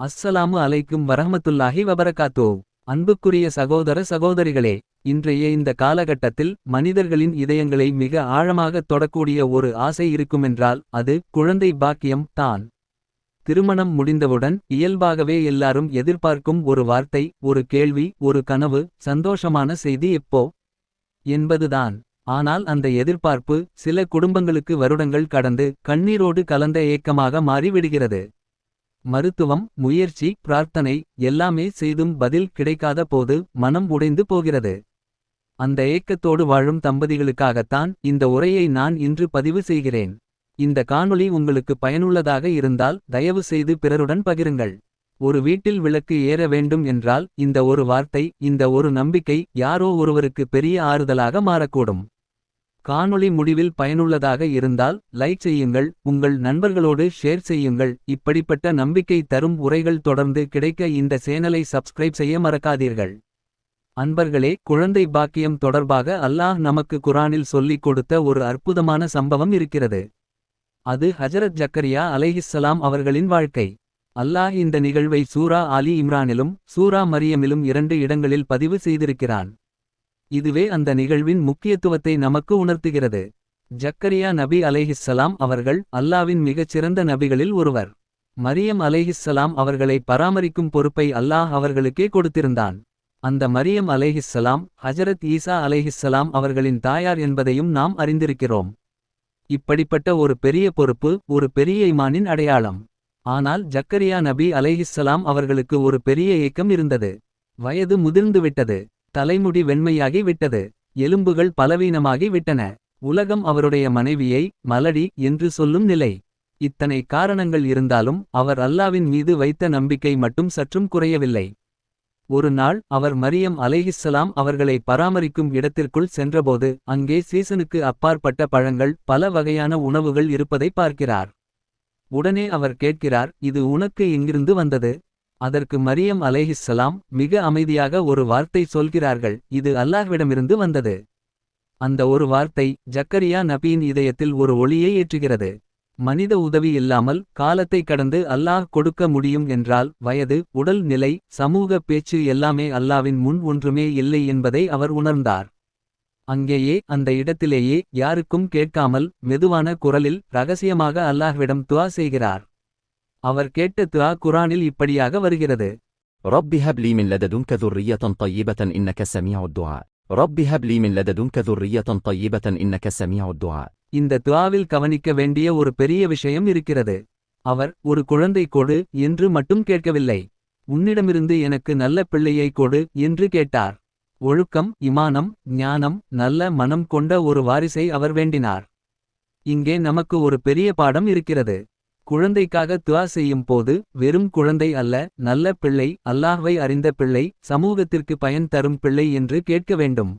அஸ்ஸலாமு அலைக்கும் வரஹமத்துல்லாஹி வபரகாத்தோ. அன்புக்குரிய சகோதர சகோதரிகளே இன்றைய இந்த காலகட்டத்தில் மனிதர்களின் இதயங்களை மிக ஆழமாகத் தொடக்கூடிய ஒரு ஆசை இருக்குமென்றால் அது குழந்தை பாக்கியம் தான். திருமணம் முடிந்தவுடன் இயல்பாகவே எல்லாரும் எதிர்பார்க்கும் ஒரு வார்த்தை ஒரு கேள்வி ஒரு கனவு சந்தோஷமான செய்தி எப்போ? என்பதுதான். ஆனால் அந்த எதிர்பார்ப்பு சில குடும்பங்களுக்கு வருடங்கள் கடந்து கண்ணீரோடு கலந்த ஏக்கமாக மாறிவிடுகிறது. மருத்துவம் முயற்சி பிரார்த்தனை எல்லாமே செய்தும் பதில் கிடைக்காத போது மனம் உடைந்து போகிறது. அந்த ஏக்கத்தோடு வாழும் தம்பதிகளுக்காகத்தான் இந்த உரையை நான் இன்று பதிவு செய்கிறேன். இந்த காணொளி உங்களுக்கு பயனுள்ளதாக இருந்தால் தயவு செய்து பிறருடன் பகிருங்கள். ஒரு வீட்டில் விளக்கு ஏற வேண்டும் என்றால் இந்த ஒரு வார்த்தை இந்த ஒரு நம்பிக்கை யாரோ ஒருவருக்கு பெரிய ஆறுதலாக மாறக்கூடும். காணொளி முடிவில் பயனுள்ளதாக இருந்தால் லைக் செய்யுங்கள் உங்கள் நண்பர்களோடு ஷேர் செய்யுங்கள். இப்படிப்பட்ட நம்பிக்கை தரும் உரைகள் தொடர்ந்து கிடைக்க இந்த சேனலை சப்ஸ்கிரைப் செய்ய மறக்காதீர்கள். அன்பர்களே குழந்தை பாக்கியம் தொடர்பாக அல்லாஹ் நமக்கு குரானில் சொல்லிக் கொடுத்த ஒரு அற்புதமான சம்பவம் இருக்கிறது. அது ஹஜரத் ஜக்கரியா அலைஹிஸ்ஸலாம் அவர்களின் வாழ்க்கை. அல்லாஹ் இந்த நிகழ்வை சூரா அலி இம்ரானிலும் சூரா மரியமிலும் இரண்டு இடங்களில் பதிவு செய்திருக்கிறான். இதுவே அந்த நிகழ்வின் முக்கியத்துவத்தை நமக்கு உணர்த்துகிறது. ஜக்கரியா நபி அலைஹிஸ்ஸலாம் அவர்கள் அல்லாவின் மிகச்சிறந்த நபிகளில் ஒருவர். மரியம் அலைஹிஸ்ஸலாம் அவர்களை பராமரிக்கும் பொறுப்பை அல்லாஹ் அவர்களுக்கே கொடுத்திருந்தான். அந்த மரியம் அலைஹிஸ்ஸலாம் ஹஜரத் ஈசா அலைஹிஸ்ஸலாம் அவர்களின் தாயார் என்பதையும் நாம் அறிந்திருக்கிறோம். இப்படிப்பட்ட ஒரு பெரிய பொறுப்பு ஒரு பெரிய இமானின் அடையாளம். ஆனால் ஜக்கரியா நபி அலைஹிஸ்ஸலாம் அவர்களுக்கு ஒரு பெரிய ஏக்கம் இருந்தது. வயது முதிர்ந்துவிட்டது. தலைமுடி வெண்மையாகி விட்டது. எலும்புகள் பலவீனமாகி விட்டன. உலகம் அவருடைய மனைவியை மலடி என்று சொல்லும் நிலை. இத்தனை காரணங்கள் இருந்தாலும் அவர் அல்லாவின் மீது வைத்த நம்பிக்கை மட்டும் சற்றும் குறையவில்லை. ஒரு நாள் அவர் மரியம் அலைஹிஸ்ஸலாம் அவர்களை பராமரிக்கும் இடத்திற்குள் சென்றபோது அங்கே சீசனுக்கு அப்பாற்பட்ட பழங்கள் பல வகையான உணவுகள் இருப்பதை பார்க்கிறார். உடனே அவர் கேட்கிறார் இது உனக்கு எங்கிருந்து வந்தது? அதற்கு மரியம் அலேஹிஸ்ஸலாம் மிக அமைதியாக ஒரு வார்த்தை சொல்கிறார்கள் இது அல்லாஹ்விடமிருந்து வந்தது. அந்த ஒரு வார்த்தை ஜக்கரியா நபியின் இதயத்தில் ஒரு ஒளியை ஏற்றுகிறது. மனித உதவி இல்லாமல் காலத்தை கடந்து அல்லாஹ் கொடுக்க முடியும் என்றால் வயது உடல் நிலை சமூக பேச்சு எல்லாமே அல்லாவின் முன் ஒன்றுமே இல்லை என்பதை அவர் உணர்ந்தார். அங்கேயே அந்த இடத்திலேயே யாருக்கும் கேட்காமல் மெதுவான குரலில் ரகசியமாக அல்லாஹ்விடம் துவா செய்கிறார். அவர் கேட்ட துவா குரானில் இப்படியாக வருகிறது. ரப்பி ஹப்லி மின் லததுன்க துர்ரியத்தன் தையிபத்தன் இன்னக்க சமியா துவா ரப்பி ஹப்லி மின் லததுன்க துர்ரியத்தன் தையிபத்தன் இன்னக்க சமியா துவா இந்த துவாவில் கவனிக்க வேண்டிய ஒரு பெரிய விஷயம் இருக்கிறது. அவர் ஒரு குழந்தை கொடு என்று மட்டும் கேட்கவில்லை. உன்னிடமிருந்து எனக்கு நல்ல பிள்ளையை கொடு என்று கேட்டார். ஒழுக்கம் இமானம் ஞானம் நல்ல மனம் கொண்ட ஒரு வாரிசை அவர் வேண்டினார். இங்கே நமக்கு ஒரு பெரிய பாடம் இருக்கிறது. குழந்தைக்காக துவா செய்யும் போது வெறும் குழந்தை அல்ல நல்ல பிள்ளை அல்லாஹ்வை அறிந்த பிள்ளை சமூகத்திற்கு பயன் தரும் பிள்ளை என்று கேட்க வேண்டும்.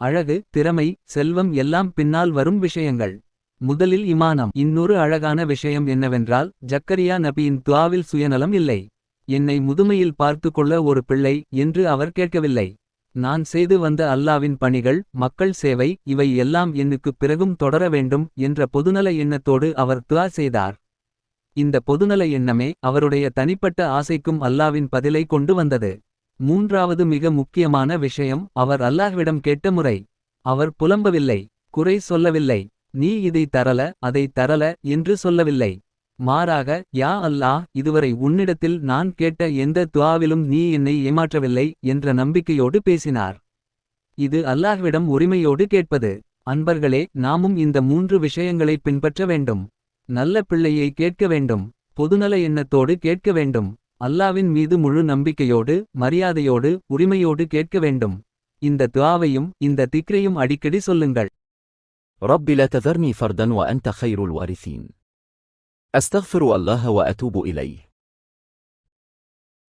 அழகு திறமை செல்வம் எல்லாம் பின்னால் வரும் விஷயங்கள். முதலில் இமானம். இன்னொரு அழகான விஷயம் என்னவென்றால் ஜக்கரியா நபியின் துவாவில் சுயநலம் இல்லை. என்னை முதுமையில் பார்த்து கொள்ள ஒரு பிள்ளை என்று அவர் கேட்கவில்லை. நான் செய்து வந்த அல்லாவின் பணிகள் மக்கள் சேவை இவை எல்லாம் என்னுக்குப் பிறகும் தொடர வேண்டும் என்ற பொதுநல எண்ணத்தோடு அவர் துவா செய்தார். இந்த பொதுநல எண்ணமே அவருடைய தனிப்பட்ட ஆசைக்கும் அல்லாவின் பதிலை கொண்டு வந்தது. மூன்றாவது மிக முக்கியமான விஷயம் அவர் அல்லாஹ்விடம் கேட்ட முறை. அவர் புலம்பவில்லை குறை சொல்லவில்லை நீ இதை தரல அதை தரல என்று சொல்லவில்லை. மாறாக யா அல்லாஹ் இதுவரை உன்னிடத்தில் நான் கேட்ட எந்த துவாவிலும் நீ என்னை ஏமாற்றவில்லை என்ற நம்பிக்கையோடு பேசினார். இது அல்லாஹ்விடம் உரிமையோடு கேட்பது. அன்பர்களே நாமும் இந்த மூன்று விஷயங்களை பின்பற்ற வேண்டும். நல்ல பிள்ளையை கேட்க வேண்டும் பொதுநல எண்ணத்தோடு கேட்க வேண்டும் அல்லாவின் மீது முழு நம்பிக்கையோடு மரியாதையோடு உரிமையோடு கேட்க வேண்டும் இந்த துஆவையும் இந்த திக்ரையும் அடிக்கடி சொல்லுங்கள் رب لا تذرني فردا وأنت خير الوارثين أستغفر الله وأتوب إليه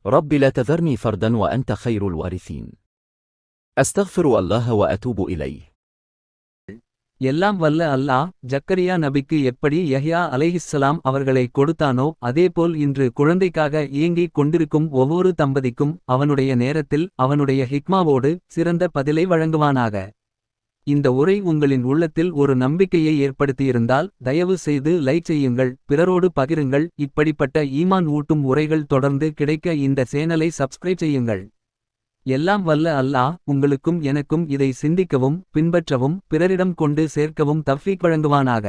رب لا تذرني فردا وأنت خير الوارثين أستغفر الله وأتوب إليه எல்லாம் வல்ல அல்லாஹ் ஜக்கரியா நபிக்கு எப்படி யஹ்யா அலைஹிஸ்ஸலாம் அவர்களை கொடுத்தானோ அதேபோல் இன்று குழந்தைக்காக இயங்கிக் கொண்டிருக்கும் ஒவ்வொரு தம்பதிக்கும் அவனுடைய நேரத்தில் அவனுடைய ஹிக்மாவோடு சிறந்த பதிலை வழங்குவானாக. இந்த உரை உங்களின் உள்ளத்தில் ஒரு நம்பிக்கையை ஏற்படுத்தியிருந்தால் தயவு செய்து லைக் செய்யுங்கள் பிறரோடு பகிருங்கள் இப்படிப்பட்ட ஈமான் ஊட்டும் உரைகள் தொடர்ந்து கிடைக்க இந்த சேனலை சப்ஸ்கிரைப் செய்யுங்கள். எல்லாம் வல்ல அல்லாஹ் உங்களுக்கும் எனக்கும் இதை சிந்திக்கவும் பின்பற்றவும் பிறரிடம் கொண்டு சேர்க்கவும் தஃபீக் வழங்குவானாக.